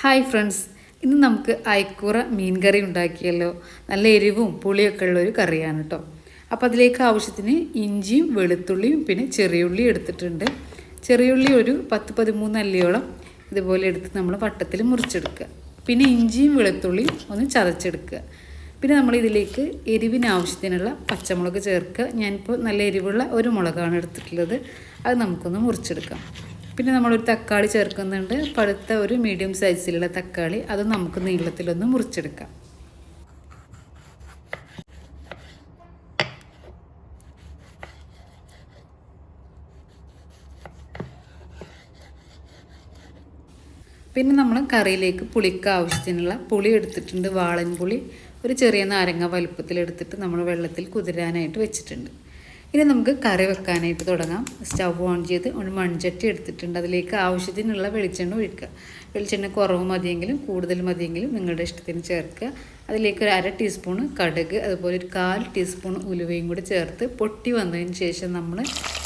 Hi friends ഇന്ന് നമുക്ക് അയക്കൂറ മീൻ കറി ഉണ്ടാക്കിയല്ലോ. നല്ല എരിവും പുളിയൊക്കെ ഉള്ള ഒരു കറിയാണ് കേട്ടോ അപ്പോൾ അതിലേക്ക് ആവശ്യത്തിന് ഇഞ്ചിയും വെളുത്തുള്ളിയും പിന്നെ ചെറിയുള്ളി എടുത്തിട്ടുണ്ട്. ചെറിയുള്ളി ഒരു പത്ത് പതിമൂന്ന് അല്ലിയോളം ഇതുപോലെ എടുത്ത് നമ്മൾ വട്ടത്തിൽ മുറിച്ചെടുക്കുക. പിന്നെ ഇഞ്ചിയും വെളുത്തുള്ളിയും ഒന്ന് ചതച്ചെടുക്കുക. പിന്നെ നമ്മൾ ഇതിലേക്ക് എരിവിന് ആവശ്യത്തിനുള്ള പച്ചമുളക് ചേർക്കുക. ഞാനിപ്പോൾ നല്ല എരിവുള്ള ഒരു മുളകാണ് എടുത്തിട്ടുള്ളത്. അത് നമുക്കൊന്ന് മുറിച്ചെടുക്കാം. പിന്നെ നമ്മളൊരു തക്കാളി ചേർക്കുന്നുണ്ട്. പഴുത്ത ഒരു മീഡിയം സൈസിലുള്ള തക്കാളി അത് നമുക്ക് നീളത്തിലൊന്ന് മുറിച്ചെടുക്കാം. പിന്നെ നമ്മൾ കറിയിലേക്ക് പുളിക്ക് ആവശ്യത്തിനുള്ള പുളി എടുത്തിട്ടുണ്ട്. വാളൻ പുളി ഒരു ചെറിയ നാരങ്ങ വലുപ്പത്തിൽ എടുത്തിട്ട് നമ്മൾ വെള്ളത്തിൽ കുതിരാനായിട്ട് വെച്ചിട്ടുണ്ട്. ഇനി നമുക്ക് കറി വെക്കാനായിട്ട് തുടങ്ങാം. സ്റ്റവ് ഓൺ ചെയ്ത് ഒരു മൺചട്ടി എടുത്തിട്ടുണ്ട്. അതിലേക്ക് ആവശ്യത്തിനുള്ള വെളിച്ചെണ്ണ ഒഴിക്കുക. വെളിച്ചെണ്ണ കുറവ് മതിയെങ്കിലും കൂടുതൽ മതിയെങ്കിലും നിങ്ങളുടെ ഇഷ്ടത്തിന് ചേർക്കുക. അതിലേക്ക് ഒരു അര ടീസ്പൂൺ കടുക് അതുപോലെ ഒരു കാൽ ടീസ്പൂൺ ഉലുവയും കൂടി ചേർത്ത് പൊട്ടി വന്നതിന് ശേഷം നമ്മൾ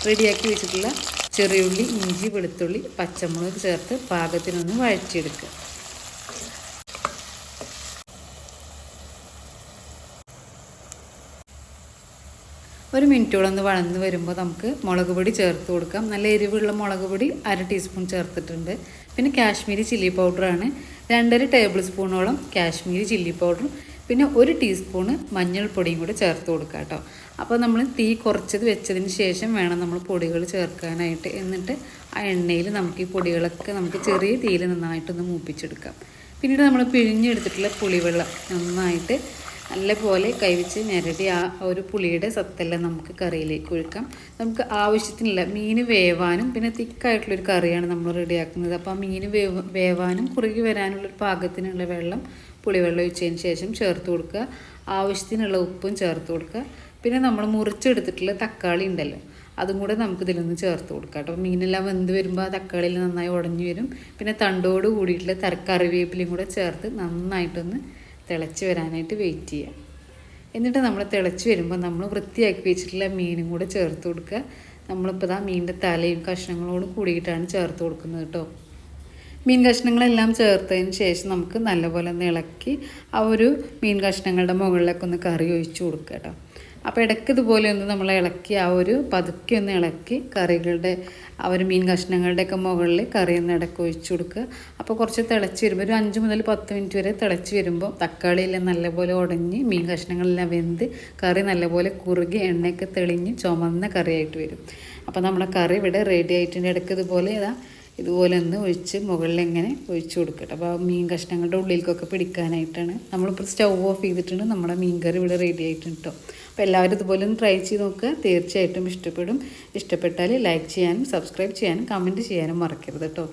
റെഡിയാക്കി വെച്ചിട്ടുള്ള ചെറിയുള്ളി ഇഞ്ചി വെളുത്തുള്ളി പച്ചമുളക് ചേർത്ത് പാകത്തിനൊന്ന് വഴറ്റിയെടുക്കുക. ഒരു മിനിറ്റോളം ഒന്ന് വളർന്ന് വരുമ്പോൾ നമുക്ക് മുളക് പൊടി ചേർത്ത് കൊടുക്കാം. നല്ല എരിവുള്ള മുളക് പൊടി അര ടീസ്പൂൺ ചേർത്തിട്ടുണ്ട്. പിന്നെ കാശ്മീരി ചില്ലി പൗഡറാണ് രണ്ടര ടേബിൾ സ്പൂണോളം കാശ്മീരി ചില്ലി പൗഡറും പിന്നെ ഒരു ടീസ്പൂണ് മഞ്ഞൾപ്പൊടിയും കൂടെ ചേർത്ത് കൊടുക്കുക കേട്ടോ. അപ്പോൾ നമ്മൾ തീ കുറച്ചത് വെച്ചതിന് ശേഷം വേണം നമ്മൾ പൊടികൾ ചേർക്കാനായിട്ട്. എന്നിട്ട് ആ എണ്ണയിൽ നമുക്ക് ഈ പൊടികളൊക്കെ നമുക്ക് ചെറിയ തീയിൽ നന്നായിട്ടൊന്ന് മൂപ്പിച്ചെടുക്കാം. പിന്നീട് നമ്മൾ പിഴിഞ്ഞെടുത്തിട്ടുള്ള പുളിവെള്ളം നന്നായിട്ട് നല്ലപോലെ കൈവച്ച് ഞെരടി ആ ഒരു പുളിയുടെ സത്തെല്ലാം നമുക്ക് കറിയിലേക്ക് ഒഴിക്കാം. നമുക്ക് ആവശ്യത്തിനുള്ള മീൻ വേവാനും പിന്നെ തിക്കായിട്ടുള്ളൊരു കറിയാണ് നമ്മൾ റെഡിയാക്കുന്നത്. അപ്പോൾ ആ മീൻ വേവ് വേവാനും കുറുകി വരാനുള്ളൊരു പാകത്തിനുള്ള വെള്ളം പുളിവെള്ളം ഒഴിച്ചതിന് ശേഷം ചേർത്ത് കൊടുക്കുക. ആവശ്യത്തിനുള്ള ഉപ്പും ചേർത്ത് കൊടുക്കുക. പിന്നെ നമ്മൾ മുറിച്ചെടുത്തിട്ടുള്ള തക്കാളി ഉണ്ടല്ലോ അതും കൂടെ നമുക്ക് ഇതിലൊന്ന് ചേർത്ത് കൊടുക്കാം കേട്ടോ. മീനെല്ലാം വെന്ത് വരുമ്പോൾ ആ തക്കാളിയിൽ നന്നായി ഉടഞ്ഞു വരും. പിന്നെ തണ്ടോട് കൂടിയിട്ടുള്ള തരക്കറിവേപ്പിലയും കൂടെ ചേർത്ത് നന്നായിട്ടൊന്ന് തിളച്ച് വരാനായിട്ട് വെയിറ്റ് ചെയ്യുക എന്നിട്ട് നമ്മൾ തിളച്ച് വരുമ്പോൾ നമ്മൾ വൃത്തിയാക്കി വെച്ചിട്ടുള്ള മീനും കൂടെ ചേർത്ത് കൊടുക്കുക. നമ്മളിപ്പോൾ ഇതാ മീനിന്റെ തലയും കഷ്ണങ്ങളോടും കൂടിയിട്ടാണ് ചേർത്ത് കൊടുക്കുന്നത് കേട്ടോ മീൻ കഷ്ണങ്ങളെല്ലാം ചേർത്തതിന് ശേഷം നമുക്ക് നല്ലപോലെ ഒന്ന് ഇളക്കി ആ ഒരു മീൻ കഷ്ണങ്ങളുടെ മുകളിലൊക്കെ ഒന്ന് കറി ഒഴിച്ചു കൊടുക്കുക കേട്ടോ അപ്പോൾ ഇടയ്ക്ക് ഇതുപോലെ ഒന്ന് നമ്മൾ ഇളക്കി ആ ഒരു പതുക്കെ ഒന്ന് ഇളക്കി കറികളുടെ ആ ഒരു മീൻ കഷ്ണങ്ങളുടെയൊക്കെ മുകളിൽ കറി ഒന്ന് ഇടയ്ക്ക് ഒഴിച്ചു കൊടുക്കുക. അപ്പോൾ കുറച്ച് തിളച്ച് വരുമ്പോൾ ഒരു അഞ്ച് മുതൽ പത്ത് മിനിറ്റ് വരെ തിളച്ച് വരുമ്പോൾ തക്കാളിയെല്ലാം നല്ലപോലെ ഉടഞ്ഞ് മീൻ കഷ്ണങ്ങളെല്ലാം വെന്ത് കറി നല്ലപോലെ കുറുകി എണ്ണയൊക്കെ തെളിഞ്ഞ് ചുമന്ന കറിയായിട്ട് വരും. അപ്പോൾ നമ്മുടെ കറി ഇവിടെ റെഡി ആയിട്ടുണ്ട്. ഇടയ്ക്ക് ഇതുപോലെ ഇതാ ഇതുപോലെ ഒന്ന് ഒഴിച്ച് മുകളിൽ എങ്ങനെ ഒഴിച്ചു കൊടുക്കട്ടെ അപ്പോൾ മീൻ കഷ്ണങ്ങളുടെ ഉള്ളിലേക്കൊക്കെ പിടിക്കാനായിട്ടാണ് നമ്മളിപ്പോൾ സ്റ്റൗ ഓഫ് ചെയ്തിട്ടുണ്ട്. നമ്മുടെ മീൻ കറി ഇവിടെ റെഡി ആയിട്ടുണ്ട് കേട്ടോ അപ്പോൾ എല്ലാവരും ഇതുപോലെ ഒന്ന് ട്രൈ ചെയ്ത് നോക്കുക. തീർച്ചയായിട്ടും ഇഷ്ടപ്പെടും. ഇഷ്ടപ്പെട്ടാൽ ലൈക്ക് ചെയ്യാനും സബ്സ്ക്രൈബ് ചെയ്യാനും കമന്റ് ചെയ്യാനും മറക്കരുത് കേട്ടോ